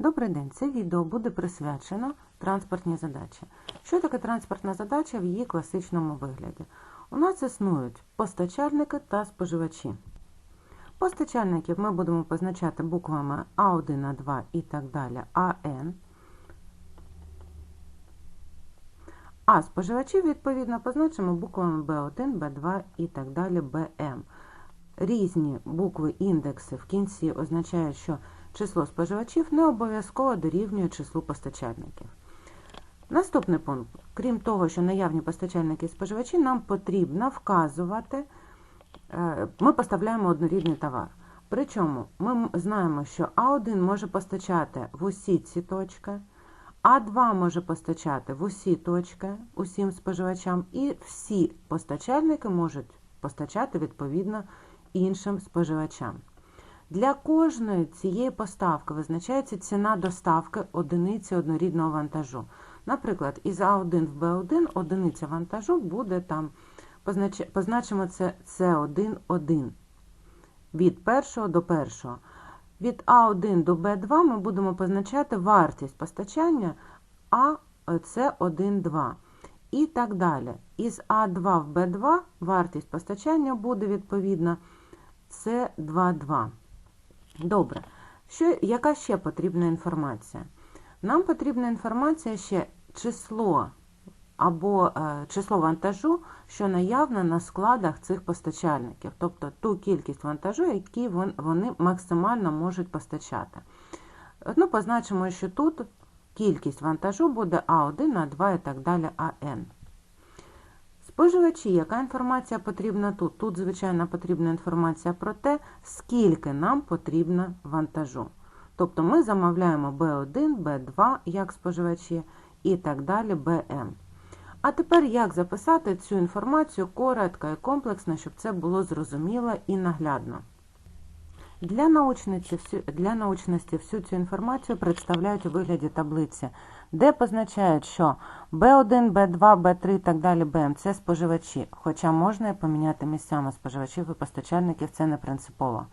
Добрий день! Це відео буде присвячено транспортній задачі. Що таке транспортна задача в її класичному вигляді? У нас існують постачальники та споживачі. Постачальників ми будемо позначати буквами А1, А2 і так далі, АН. А споживачів, відповідно, позначимо буквами B1, B2 і так далі, BM. Різні букви індекси в кінці означають, що число споживачів не обов'язково дорівнює числу постачальників. Наступний пункт. Крім того, що наявні постачальники і споживачі, нам потрібно вказувати, е, ми поставляємо однорідний товар. Причому ми знаємо, що А1 може постачати в усі ці точки, А2 може постачати в усі точки усім споживачам, і всі постачальники можуть постачати відповідно іншим споживачам. Для кожної цієї поставки визначається ціна доставки одиниці однорідного вантажу. Наприклад, із А1 в Б1 одиниця вантажу буде там, позначимо це С1 1 від першого до першого. Від А1 до Б2 ми будемо позначати вартість постачання А С1 2. І так далі. Із А2 в Б2 вартість постачання буде відповідно С22. Добре. Що, Яка ще потрібна інформація? Нам потрібна інформація ще число або е, число вантажу, що наявне на складах цих постачальників, тобто ту кількість вантажу, які вони максимально можуть постачати. Ну, Позначимо, що тут кількість вантажу буде А1, А2 і так далі АН. Споживачі, яка інформація потрібна тут? Тут, звичайно, потрібна інформація про те, скільки нам потрібно вантажу. Тобто ми замовляємо B1, B2 як споживачі і так далі BM. А тепер як записати цю інформацію коротко і комплексно, щоб це було зрозуміло і наглядно. Для научності, для научності всю цю інформацію представляють у вигляді таблиці, де позначають, що B1, B2, B3 і так далі BM це споживачі, хоча можна і поміняти місцями споживачів і постачальників, це не принципово.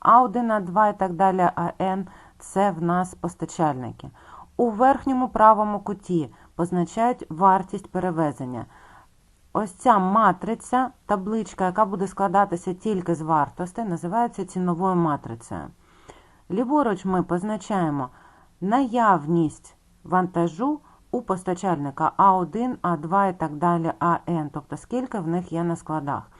А1, А2 і так далі АН це в нас постачальники. У верхньому правому куті позначають вартість перевезення. Ось ця матриця, табличка, яка буде складатися тільки з вартостей, називається ціновою матрицею. Ліворуч ми позначаємо наявність вантажу у постачальника А1, А2 і так далі АН, тобто скільки в них є на складах.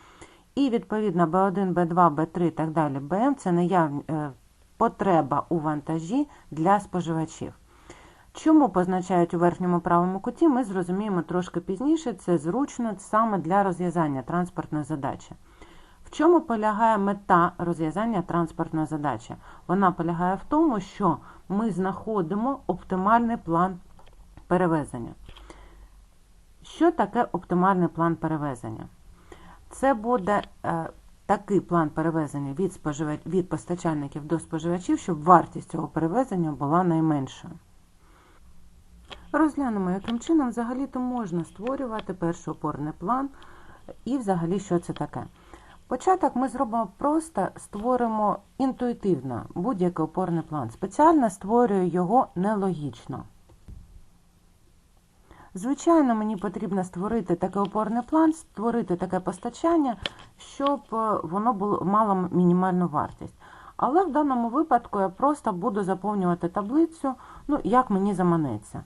І, відповідно, B1, B2, B3 і так далі БМ це наявні, е, потреба у вантажі для споживачів. Чому позначають у верхньому правому куті, ми зрозуміємо трошки пізніше, це зручно саме для розв'язання транспортної задачі. В чому полягає мета розв'язання транспортної задачі? Вона полягає в тому, що ми знаходимо оптимальний план перевезення. Що таке оптимальний план перевезення? Це буде е, такий план перевезення від, споживач... від постачальників до споживачів, щоб вартість цього перевезення була найменшою. Розглянемо, яким чином взагалі-то можна створювати перший опорний план і взагалі, що це таке. Початок ми зробимо просто, створимо інтуїтивно будь-який опорний план. Спеціально створюю його нелогічно. Звичайно, мені потрібно створити такий опорний план, створити таке постачання, щоб е, воно було, мало мінімальну вартість. Але в даному випадку я просто буду заповнювати таблицю, ну, як мені заманеться.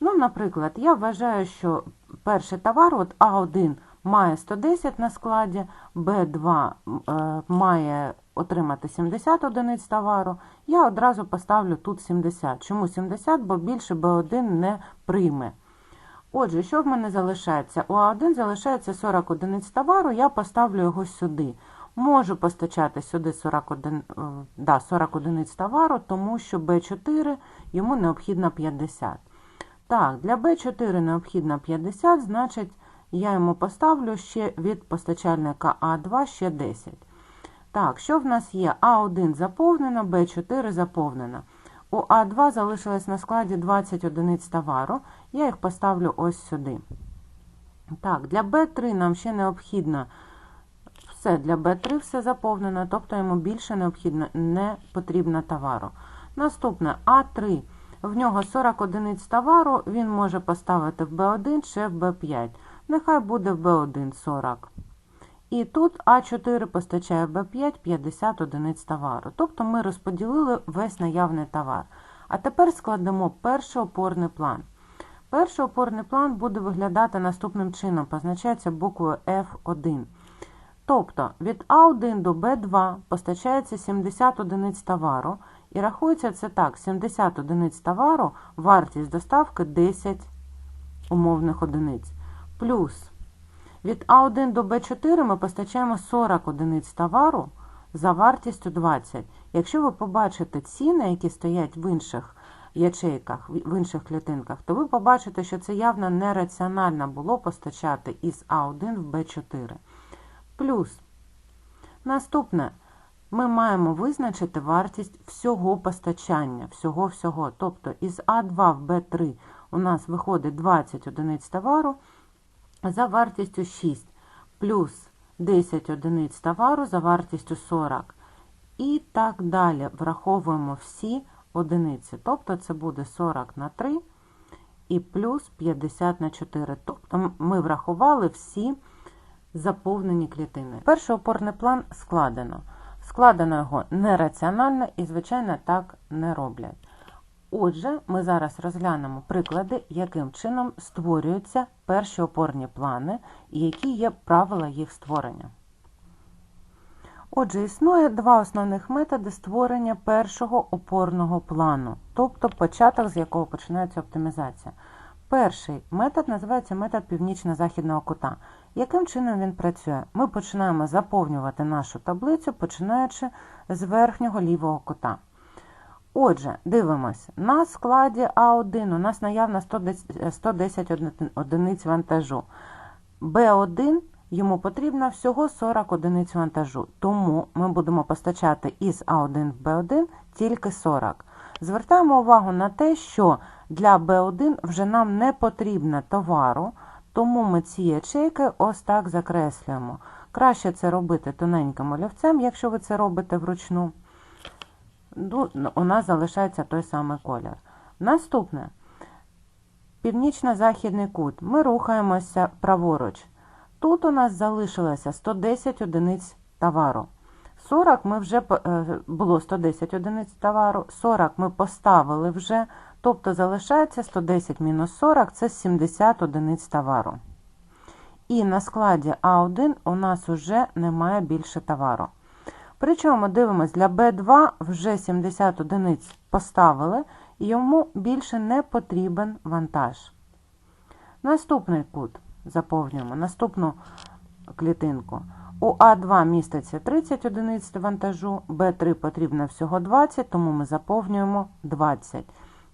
Ну, Наприклад, я вважаю, що перший товар, от А1 має 110 на складі, Б2 е, має отримати 70 одиниць товару, я одразу поставлю тут 70. Чому 70? Бо більше Б1 не прийме. Отже, що в мене залишається? У А1 залишається 40 одиниць товару, я поставлю його сюди. Можу постачати сюди 41, е, да, 40 одиниць товару, тому що Б4 йому необхідно 50. Так, для B4 необхідно 50, значить, я йому поставлю ще від постачальника А2 ще 10. Так, що в нас є? А1 заповнено, Б4 заповнено. У А2 залишилось на складі 20 одиниць товару. Я їх поставлю ось сюди. Так, для Б3 нам ще необхідно все, для Б3 все заповнено, тобто йому більше необхідно не потрібно товару. Наступне А3. В нього 40 одиниць товару, він може поставити в B1 чи в B5. Нехай буде в B1 40. І тут А4 постачає Б5 50 одиниць товару. Тобто ми розподілили весь наявний товар. А тепер складемо перший опорний план. Перший опорний план буде виглядати наступним чином, позначається буквою F1. Тобто від А1 до Б2 постачається 70 одиниць товару, і рахується це так: 70 одиниць товару, вартість доставки 10 умовних одиниць. Плюс від А1 до Б4 ми постачаємо 40 одиниць товару за вартістю 20. Якщо ви побачите ціни, які стоять в інших ячейках, в інших клітинках, то ви побачите, що це явно нераціонально було постачати із А1 в Б4. Плюс наступне. Ми маємо визначити вартість всього постачання, всього-всього. Тобто із А2 в Б3 у нас виходить 20 одиниць товару за вартістю 6, плюс 10 одиниць товару за вартістю 40. І так далі враховуємо всі одиниці. Тобто це буде 40 на 3 і плюс 50 на 4. Тобто ми врахували всі заповнені клітини. Перший опорний план складено. Складено його нераціонально і, звичайно, так не роблять. Отже, ми зараз розглянемо приклади, яким чином створюються перші опорні плани і які є правила їх створення. Отже, існує два основних методи створення першого опорного плану, тобто початок, з якого починається оптимізація. Перший метод називається метод північно-західного кута. Яким чином він працює? Ми починаємо заповнювати нашу таблицю, починаючи з верхнього лівого кута. Отже, дивимось, на складі А1 у нас наявно 110 одиниць вантажу. Б1 йому потрібно всього 40 одиниць вантажу, тому ми будемо постачати із А1 в Б1 тільки 40. Звертаємо увагу на те, що для Б1 вже нам не потрібно товару, тому ми ці ячейки ось так закреслюємо. Краще це робити тоненьким олівцем, якщо ви це робите вручну. Ну, у нас залишається той самий колір. Наступне північно-західний кут. Ми рухаємося праворуч. Тут у нас залишилося 110 одиниць товару. 40 ми вже е, було 110 одиниць товару, 40 ми поставили вже, тобто залишається 110 мінус 40 це 70 одиниць товару. І на складі А1 у нас вже немає більше товару. Причому дивимось, для B2 вже 70 одиниць поставили, і йому більше не потрібен вантаж. Наступний кут заповнюємо, наступну клітинку. У А2 міститься 30 одиниць вантажу, Б3 потрібно всього 20, тому ми заповнюємо 20.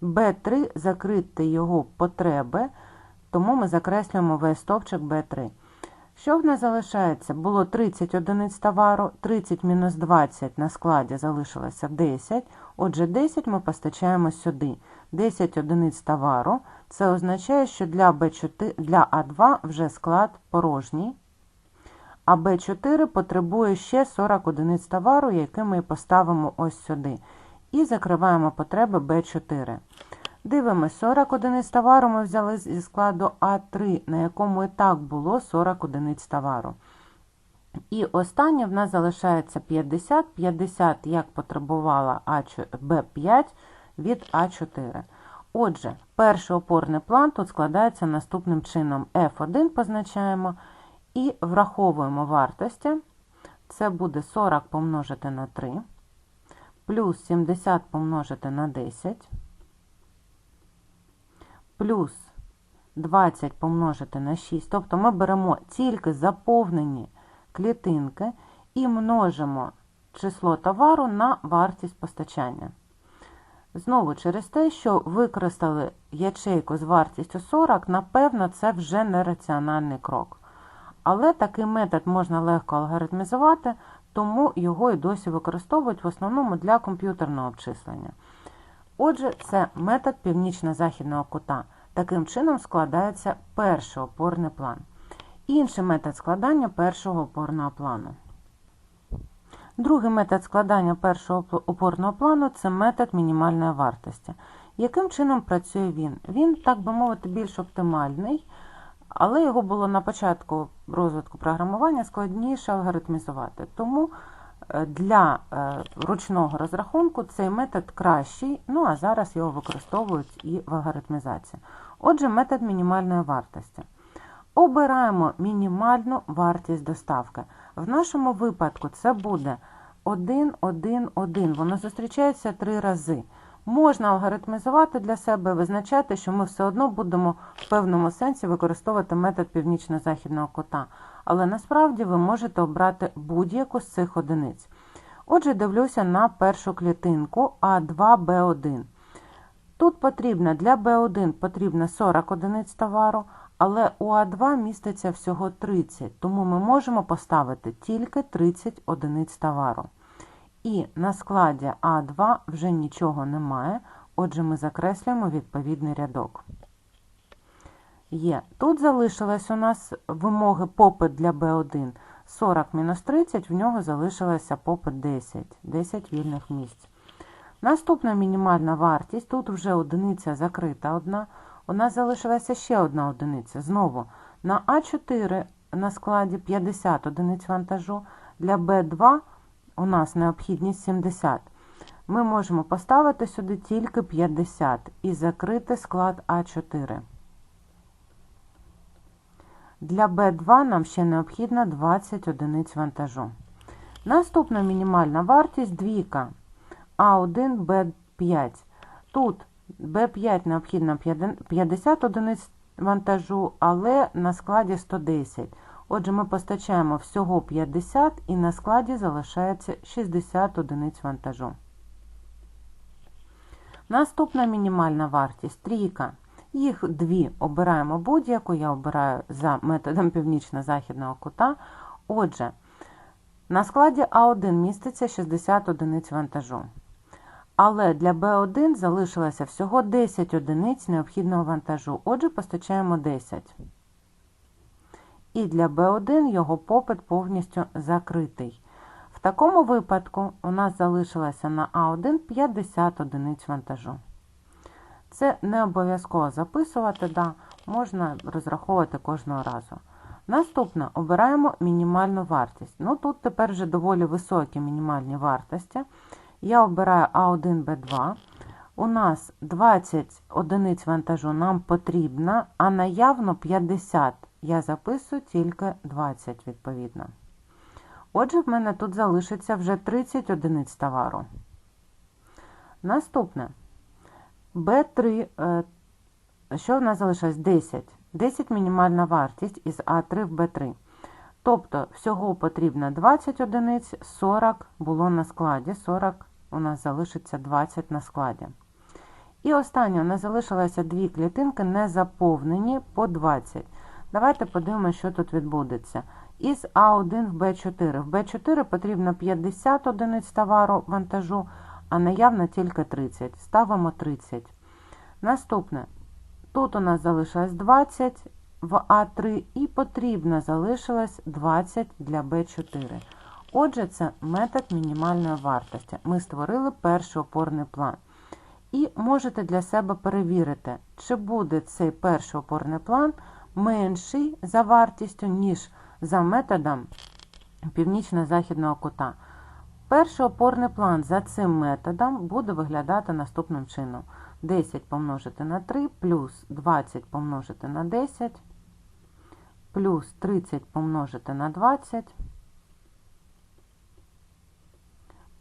Б3 закрити його потреби, тому ми закреслюємо весь стовпчик Б3. Що в нас залишається? Було 30 одиниць товару, 30 мінус 20 на складі залишилося 10. Отже, 10 ми постачаємо сюди. 10 одиниць товару. Це означає, що для Б4, для А2 вже склад порожній. А Б4 потребує ще 40 одиниць товару, який ми поставимо ось сюди. І закриваємо потреби Б4. Дивимось, 40 одиниць товару ми взяли зі складу А3, на якому і так було 40 одиниць товару. І останнє в нас залишається 50, 50, як потребувала Б5 від А4. Отже, перший опорний план тут складається наступним чином. F1 позначаємо і враховуємо вартості. Це буде 40 помножити на 3, плюс 70 помножити на 10 плюс 20 помножити на 6. Тобто ми беремо тільки заповнені клітинки і множимо число товару на вартість постачання. Знову через те, що використали ячейку з вартістю 40, напевно, це вже нераціональний крок. Але такий метод можна легко алгоритмізувати, тому його і досі використовують в основному для комп'ютерного обчислення. Отже, це метод північно-західного кута. Таким чином складається перший опорний план. Інший метод складання першого опорного плану. Другий метод складання першого опорного плану це метод мінімальної вартості. Яким чином працює він? Він, так би мовити, більш оптимальний, але його було на початку розвитку програмування складніше алгоритмізувати. Тому для е, ручного розрахунку цей метод кращий, ну а зараз його використовують і в алгоритмізації. Отже, метод мінімальної вартості. Обираємо мінімальну вартість доставки. В нашому випадку це буде 1, 1, 1. Воно зустрічається три рази. Можна алгоритмізувати для себе, визначати, що ми все одно будемо в певному сенсі використовувати метод північно-західного кота. Але насправді ви можете обрати будь-яку з цих одиниць. Отже, дивлюся на першу клітинку А2Б1. Тут потрібно для Б1 потрібно 40 одиниць товару, але у А2 міститься всього 30, тому ми можемо поставити тільки 30 одиниць товару. І на складі А2 вже нічого немає, отже, ми закреслюємо відповідний рядок. Є. Тут залишилось у нас вимоги попит для Б1 40 мінус 30, в нього залишилося попит 10, 10 вільних місць. Наступна мінімальна вартість, тут вже одиниця закрита одна. У нас залишилася ще одна одиниця. Знову на А4 на складі 50 одиниць вантажу, для Б2 у нас необхідність 70. Ми можемо поставити сюди тільки 50 і закрити склад А4. Для Б2 нам ще необхідно 20 одиниць вантажу. Наступна мінімальна вартість двійка А1, Б5. Тут Б5 необхідно 50 одиниць вантажу, але на складі 110. Отже, ми постачаємо всього 50 і на складі залишається 60 одиниць вантажу. Наступна мінімальна вартість трійка. Їх дві обираємо будь-яку, я обираю за методом північно-західного кута. Отже, на складі А1 міститься 60 одиниць вантажу. Але для Б1 залишилося всього 10 одиниць необхідного вантажу. Отже, постачаємо 10. І для Б1 його попит повністю закритий. В такому випадку у нас залишилося на А1 50 одиниць вантажу. Це не обов'язково записувати, да, можна розраховувати кожного разу. Наступне обираємо мінімальну вартість. Ну Тут тепер вже доволі високі мінімальні вартості. Я обираю А1Б2. У нас 20 одиниць вантажу нам потрібно, а наявно 50. Я записую тільки 20, відповідно. Отже, в мене тут залишиться вже 30 одиниць товару. Наступне. Б3, е, що в нас залишилось? 10. 10 мінімальна вартість із А3 в Б3. Тобто, всього потрібно 20 одиниць, 40 було на складі, 40 у нас залишиться 20 на складі. І останнє у нас залишилося дві клітинки не заповнені по 20. Давайте подивимося, що тут відбудеться. Із А1 в Б4. В Б4 потрібно 50 одиниць товару вантажу, а наявно тільки 30. Ставимо 30. Наступне. Тут у нас залишилось 20 в А3 і потрібно залишилось 20 для Б4. Отже, це метод мінімальної вартості. Ми створили перший опорний план. І можете для себе перевірити, чи буде цей перший опорний план менший за вартістю, ніж за методом північно-західного кута. Перший опорний план за цим методом буде виглядати наступним чином: 10 помножити на 3, плюс 20 помножити на 10, плюс 30 помножити на 20.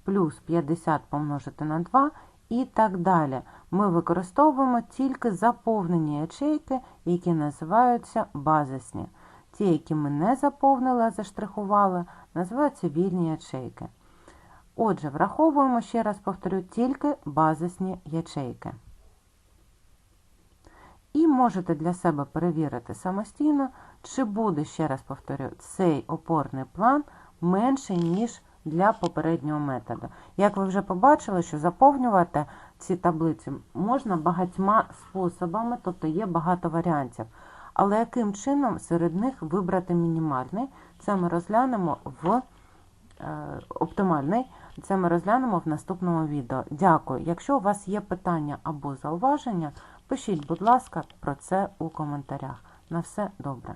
плюс 50 помножити на 2 і так далі. Ми використовуємо тільки заповнені ячейки, які називаються базисні. Ті, які ми не заповнили, а заштрихували, називаються вільні ячейки. Отже, враховуємо, ще раз повторю, тільки базисні ячейки. І можете для себе перевірити самостійно, чи буде, ще раз повторю, цей опорний план менший, ніж для попереднього методу. Як ви вже побачили, що заповнювати ці таблиці можна багатьма способами, тобто є багато варіантів. Але яким чином серед них вибрати мінімальний, це ми розглянемо в е, оптимальний. Це ми розглянемо в наступному відео. Дякую. Якщо у вас є питання або зауваження, пишіть, будь ласка, про це у коментарях. На все добре.